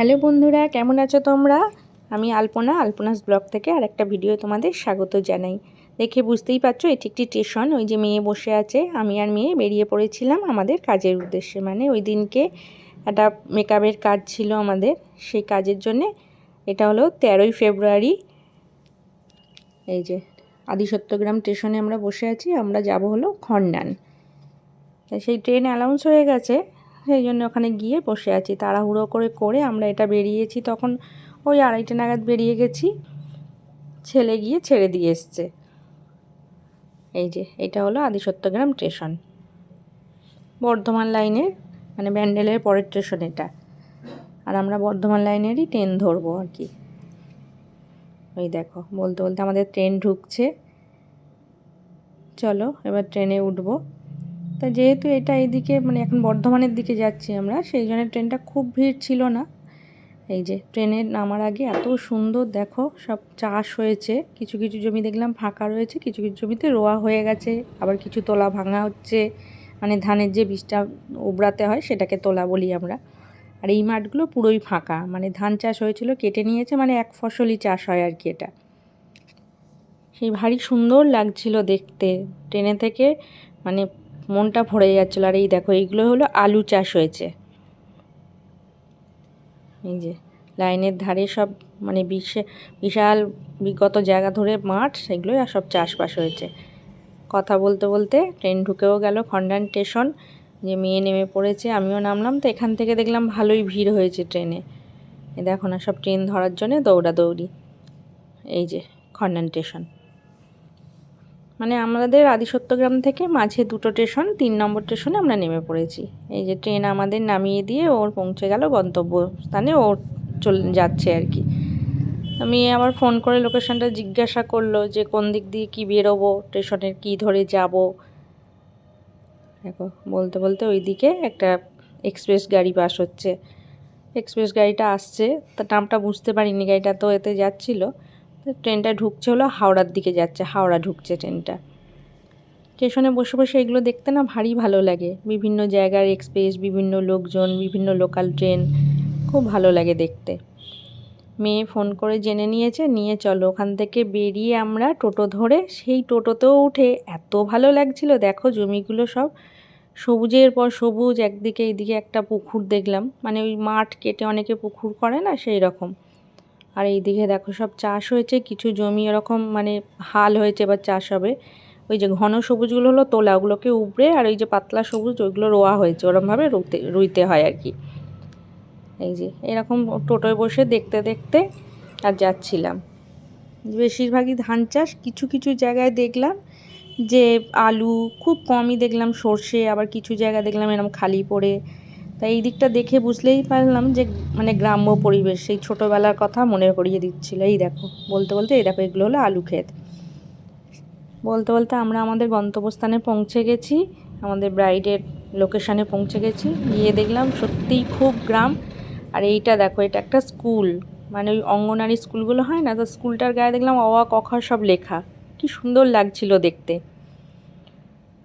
Hello বন্ধুরা, কেমন আছো তোমরা? আমি আলপনা, আলপনাস ব্লগ থেকে আর একটা ভিডিও তোমাদের স্বাগত জানাই। দেখে বুঝতেই পারছ, এটি একটি স্টেশন, ওই যে মেয়ে বসে আছে, আমি আর মেয়ে বেরিয়ে পড়েছিলাম আমাদের কাজের উদ্দেশ্যে। মানে ওই দিনকে একটা মেকআপের কাজ ছিল আমাদের, সেই কাজের জন্যে। এটা হলো তেরোই ফেব্রুয়ারি। এই যে আদিসত্যগ্রাম স্টেশনে আমরা বসে আছি, আমরা যাব হলো খন্ডান। সেই ট্রেন অ্যানাউন্স হয়ে গেছে সেই জন্য ওখানে গিয়ে বসে আছি। তাড়াহুড়ো করে করে আমরা এটা বেরিয়েছি। তখন ওই আড়াইটা নাগাদ বেরিয়ে গেছি। ছেলে গিয়ে ছেড়ে দিয়ে এসছে। এই যে, এটা হলো আদিসত্যগ্রাম স্টেশন। বর্ধমান লাইনের মানে ব্যান্ডেলের পরের স্টেশন এটা। আর আমরা বর্ধমান লাইনেরই ট্রেন ধরবো আর কি। ওই দেখো, বলতে বলতে আমাদের ট্রেন ঢুকছে। চলো, এবার ট্রেনে উঠবো। তা যেহেতু এটা এইদিকে মানে এখন বর্ধমানের দিকে যাচ্ছি আমরা, সেই জন্য ট্রেনটা খুব ভিড় ছিল না। এই যে ট্রেনের নামার আগে এত সুন্দর দেখো, সব চাষ হয়েছে, কিছু কিছু জমি দেখলাম ফাঁকা রয়েছে, কিছু কিছু জমিতে রোয়া হয়ে গেছে, আবার কিছু তোলা ভাঙা হচ্ছে মানে ধানের যে বীজটা উবড়াতে হয় সেটাকে তোলা বলি আমরা। আর এই মাঠগুলো পুরোই ফাঁকা মানে ধান চাষ হয়েছিল, কেটে নিয়েছে মানে এক ফসলই চাষ হয় আর কি এটা। সেই ভারী সুন্দর লাগছিল দেখতে, ট্রেনে থেকে মানে মনটা ভরে যাচ্ছিল। আর এই দেখো, এইগুলো হলো আলু চাষ হয়েছে। এই যে, লাইনের ধারে সব মানে বিশাল বিগত জায়গা ধরে মাঠ, সেগুলোই আর সব চাষবাস হয়েছে। কথা বলতে বলতে ট্রেন ঢুকেও গেল খন্ডান স্টেশন, যে মেয়ে নেমে পড়েছে, আমিও নামলাম। তো এখান থেকে দেখলাম ভালোই ভিড় হয়েছে ট্রেনে। এ দেখো না, সব ট্রেন ধরার জন্যে দৌড়াদৌড়ি। এই যে, খন্ডান স্টেশন। মানে আমাদের আদিসত্যগ্রাম থেকে মাঝে দুটো স্টেশন তিন নম্বর স্টেশনে আমরা নেমে পড়েছি। এই যে ট্রেন আমাদের নামিয়ে দিয়ে ওর পৌঁছে গেল গন্তব্য স্থানে ও চল, যাচ্ছে আর কি। আমি আবার ফোন করে লোকেশনটা জিজ্ঞাসা করল যে কোন দিক দিয়ে কী বেরোবো স্টেশনের কী ধরে যাব। দেখো, বলতে বলতে ওই দিকে একটা এক্সপ্রেস গাড়ি পাস হচ্ছে। এক্সপ্রেস গাড়িটা আসছে, তা নামটা বুঝতে পারিনি, গাড়িটা তো এতে যাচ্ছিল। ট্রেনটা ঢুকছে হলো হাওড়ার দিকে যাচ্ছে, হাওড়া ঢুকছে ট্রেনটা। স্টেশনে বসে বসে এগুলো দেখতে না ভারী ভালো লাগে। বিভিন্ন জায়গার এক্সপ্রেস বিভিন্ন লোকজন, বিভিন্ন লোকাল ট্রেন খুব ভালো লাগে দেখতে। মেয়ে ফোন করে জেনে নিয়েছে, নিয়ে চলো। ওখান থেকে বেরিয়ে আমরা টোটো ধরে সেই টোটোতেও উঠে এত ভালো লাগছিল। দেখো জমিগুলো সব সবুজের পর সবুজ, একদিকে এইদিকে একটা পুকুর দেখলাম। মানে ওই মাঠ কেটে অনেকে পুকুর করে না সেই রকম আর এই দিকে দেখো সব চাষ হয়েছে, কিছু জমি এরকম মানে হাল হয়েছে বা চাষ হবে। ওই যে ঘন সবুজগুলো হলো তোলা, ওগুলোকে উপড়ে আর ওই যে পাতলা সবুজ ওইগুলো রোয়া হয়েছে, ওরমভাবে রুতে, রুইতে হয় আর কি। এই যে এরকম টোটোয় বসে দেখতে দেখতে আর যাচ্ছিলাম। বেশিরভাগই ধান চাষ, কিছু কিছু জায়গায় দেখলাম যে আলু খুব কমই দেখলাম, সর্ষে আবার কিছু জায়গায় দেখলাম এরকম খালি পড়ে। তাই এই দিকটা দেখে বুঝলেই পারলাম যে মানে গ্রাম্য পরিবেশ সেই ছোটোবেলার কথা মনে করিয়ে দিচ্ছিল। এই দেখো, বলতে বলতে এই দেখো, এগুলো হলো আলু ক্ষেত। বলতে বলতে আমরা আমাদের গন্তব্যস্থানে পৌঁছে গেছি, আমাদের ব্রাইডের লোকেশানে পৌঁছে গেছি। গিয়ে দেখলাম সত্যিই খুব গ্রাম। আর এইটা দেখো, এটা একটা স্কুল। মানে ওই অঙ্গনারী স্কুলগুলো হয় না, তো স্কুলটার গায়ে দেখলাম অওয়া কখা সব লেখা। কি সুন্দর লাগছিল দেখতে।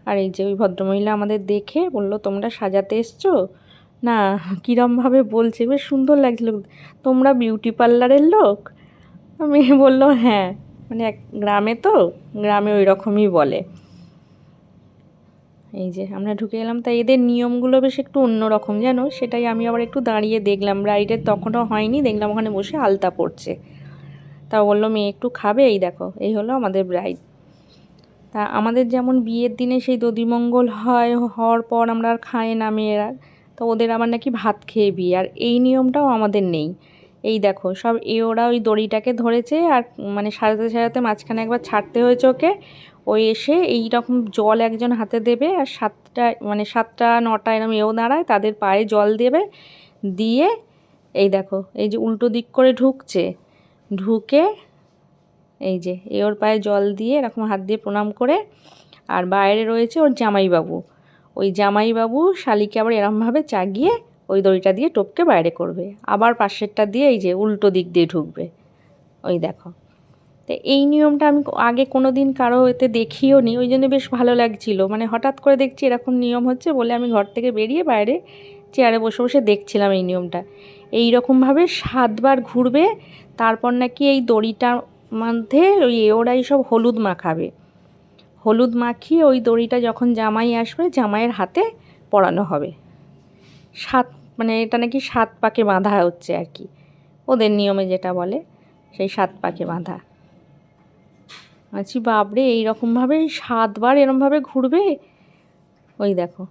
আর এই যে ওই ভদ্রমহিলা আমাদের দেখে বলল, তোমরা সাজাতে এসছো? না, কীরমভাবে বলছে? বেশ সুন্দর লাগছিল। তোমরা বিউটি পার্লারের লোক? মেয়ে বলল হ্যাঁ। মানে এক গ্রামে তো, গ্রামে ওই রকমই বলে। এই যে, আমরা ঢুকে এলাম। তাই এদের নিয়মগুলো বেশ একটু অন্যরকম জানো? সেটাই আমি আবার একটু দাঁড়িয়ে দেখলাম। রাইডের তখনও হয়নি। দেখলাম ওখানে বসে আলতা পড়ছে তা বলল, মেয়ে একটু খাবে? এই দেখো, এই হলো আমাদের ব্রাইড তা আমাদের যেমন বিয়ের দিনে সেই দধিমঙ্গল হয়, হওয়ার পর আমরা আর খায় না মেয়েরা। তো ওদের আবার নাকি ভাত খেয়ে বিয়ে, আর এই নিয়মটাও আমাদের নেই। এই দেখো, সব এ ওরা ওই দড়িটাকে ধরেছে, আর মানে সাজাতে সাজাতে মাঝখানে একবার ছাড়তে হয়েছে ওকে। ওই এসে এই রকম জল একজন হাতে দেবে, আর সাতটা মানে সাতটা, নটা এরকম এও দাঁড়ায়, তাদের পায়ে জল দেবে, দিয়ে এই দেখো, এই যে উল্টো দিক করে ঢুকছে। ঢুকে এই যে, এ ওর পায়ে জল দিয়ে এরকম হাত দিয়ে প্রণাম করে, আর বাইরে রয়েছে ওর জামাইবাবু। ওই জামাইবাবু শালিকে আবার এরমভাবে চাগিয়ে ওই দড়িটা দিয়ে টোপকে বাইরে করবে। আবার পাশেরটা দিয়ে এই যে উল্টো দিক দিয়ে ঢুকবে। ওই দেখো। তো এই নিয়মটা আমি আগে কোনো দিন কারও এতে দেখিও নি, ওই জন্য বেশ ভালো লাগছিল। মানে হঠাৎ করে দেখছি এরকম নিয়ম হচ্ছে বলে আমি ঘর থেকে বেরিয়ে বাইরে চেয়ারে বসে বসে দেখছিলাম এই নিয়মটা। এই রকমভাবে সাতবার ঘুরবে, তারপর নাকি এই দড়িটার মধ্যে ওই ওরাই সব হলুদ মাখাবে। হলুদ মাখিয়ে ওই দড়িটা যখন জামাই আসবে, জামাইয়ের হাতে পরানো হবে। সাত মানে এটা নাকি সাত পাকে বাঁধা হচ্ছে আর কি। ওদের নিয়মে যেটা বলে, সেই সাত পাকে বাঁধা। আছি বাপরে, এইরকমভাবে সাতবার এরমভাবে ঘুরবে? ওই দেখো।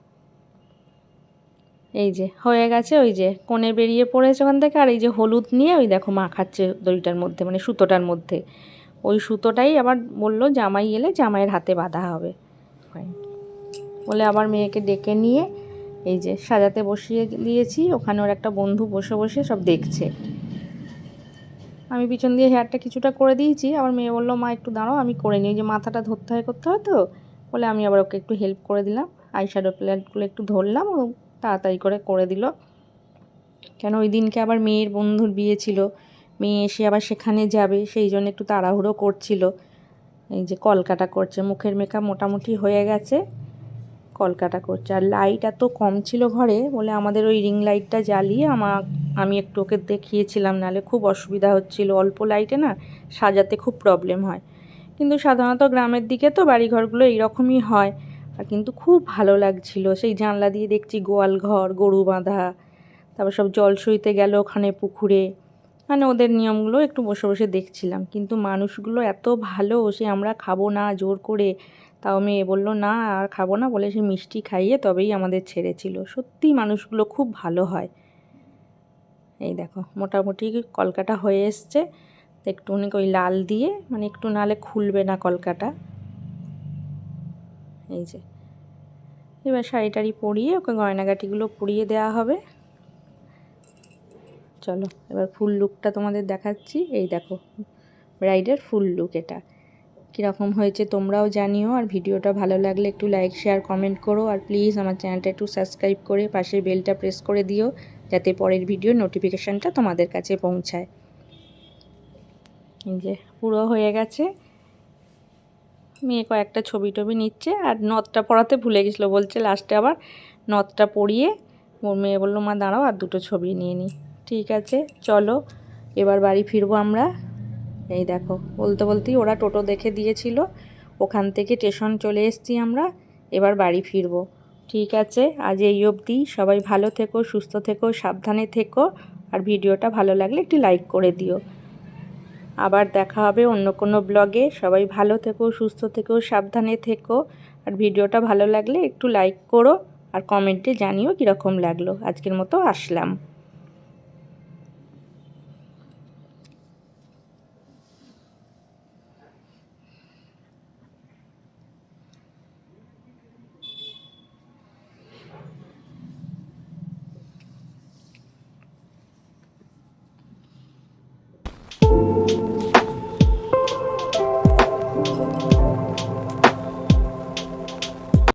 এই যে, হয়ে গেছে ওই যে, কোণে বেরিয়ে পড়েছে ওখান থেকে, আর এই যে হলুদ নিয়ে ওই দেখো মাখাচ্ছে দড়িটার মধ্যে মানে সুতোটার মধ্যে। ওই সুতোটাই আবার বলল, জামাই এলে জামাইয়ের হাতে বাঁধা হবে। বলে আবার মেয়েকে ডেকে নিয়ে এই যে সাজাতে বসিয়ে দিয়েছি, ওখানে ওর একটা বন্ধু বসে বসে সব দেখছে। আমি পিছন দিয়ে হেয়ারটা কিছুটা করে দিয়েছি, আবার মেয়ে বলল, মা, একটু দাঁড়াও, আমি করে নিই। যে মাথাটা ধরতে হয়, করতে হয় তো, বলে আমি আবার ওকে একটু হেল্প করে দিলাম। আই শ্যাডো প্ল্যান্টগুলো একটু ধরলাম, ও তাড়াতাড়ি করে করে দিল। কেন ওই দিনকে আবার মেয়ের বন্ধুর বিয়ে ছিল? মেয়ে এসে আবার সেখানে যাবে, সেই জন্য একটু তাড়াহুড়ো করছিল। এই যে কলকাটা করছে, মুখের মেকআপ মোটামুটি হয়ে গেছে কলকাটা করছে। আর লাইট এত কম ছিল ঘরে বলে আমাদের ওই রিং লাইটটা জ্বালিয়ে আমার আমি একটু ওকে দেখিয়েছিলাম, নাহলে খুব অসুবিধা হচ্ছিল। অল্প লাইটে না সাজাতে খুব প্রবলেম হয়। কিন্তু সাধারণত গ্রামের দিকে তো বাড়িঘরগুলো এইরকমই হয়। আর কিন্তু খুব ভালো লাগছিল। সেই জানলা দিয়ে দেখছি গোয়াল ঘর, গরু বাঁধা, তারপর সব জল সইতে গেল ওখানে পুকুরে। মানে ওদের নিয়মগুলো একটু বসে বসে দেখছিলাম। কিন্তু মানুষগুলো এত ভালো, সে আমরা খাব না, জোর করে। তাও মেয়ে বলল, না, আর খাব না। বলে সে মিষ্টি খাইয়ে তবেই আমাদের ছেড়েছিল। সত্যি মানুষগুলো খুব ভালো হয়। এই দেখো, মোটামুটি কলকাটা হয়ে এসছে। একটুখানি ওই লাল দিয়ে মানে একটু নালে খুলবে না কলকাটা এই যে, এবার শাড়ি টাড়ি পরিয়ে ওকে গয়নাগাটিগুলো পরিয়ে দেওয়া হবে। চলো, এবার ফুল লুকটা তোমাদের দেখাচ্ছি। এই দেখো ব্রাইডের ফুল লুক এটা। কীরকম হয়েছে তোমরাও জানিও, আর ভিডিওটা ভালো লাগলে একটু লাইক শেয়ার কমেন্ট করো। আর প্লিজ আমার চ্যানেলটা একটু সাবস্ক্রাইব করে পাশে বেলটা প্রেস করে দিও, যাতে পরের ভিডিও নোটিফিকেশানটা তোমাদের কাছে পৌঁছায়। যে, পুরো হয়ে গেছে। মেয়ে কয়েকটা ছবি টবি নিচ্ছে, আর নথটা পড়াতে ভুলে গেছিল, বলছে লাস্টে আবার নথটা পড়িয়ে মেয়ে বলল, মা, দাঁড়াও, আর দুটো ছবি নিয়ে নিই ঠিক আছে, চলো। এবার বাড়ি ফিরবো আমরা। এই দেখো, বলতে বলতেই ওরা টোটো দেখে দিয়েছিল। ওখান থেকে স্টেশন চলে এসেছি আমরা, এবার বাড়ি ফিরবো। ঠিক আছে, আজ এই অবধি। সবাই ভালো থেকো, সুস্থ থেকো, সাবধানে থেকো। আর ভিডিওটা ভালো লাগলে একটি লাইক করে দিও। আবার দেখা হবে অন্য কোনো ব্লগে। সবাই ভালো থেকো, সুস্থ থেকো, সাবধানে থেকো। আর ভিডিওটা ভালো লাগলে একটু লাইক করো। আর কমেন্টে জানিও কীরকম লাগল। আজকের মতো আসলাম।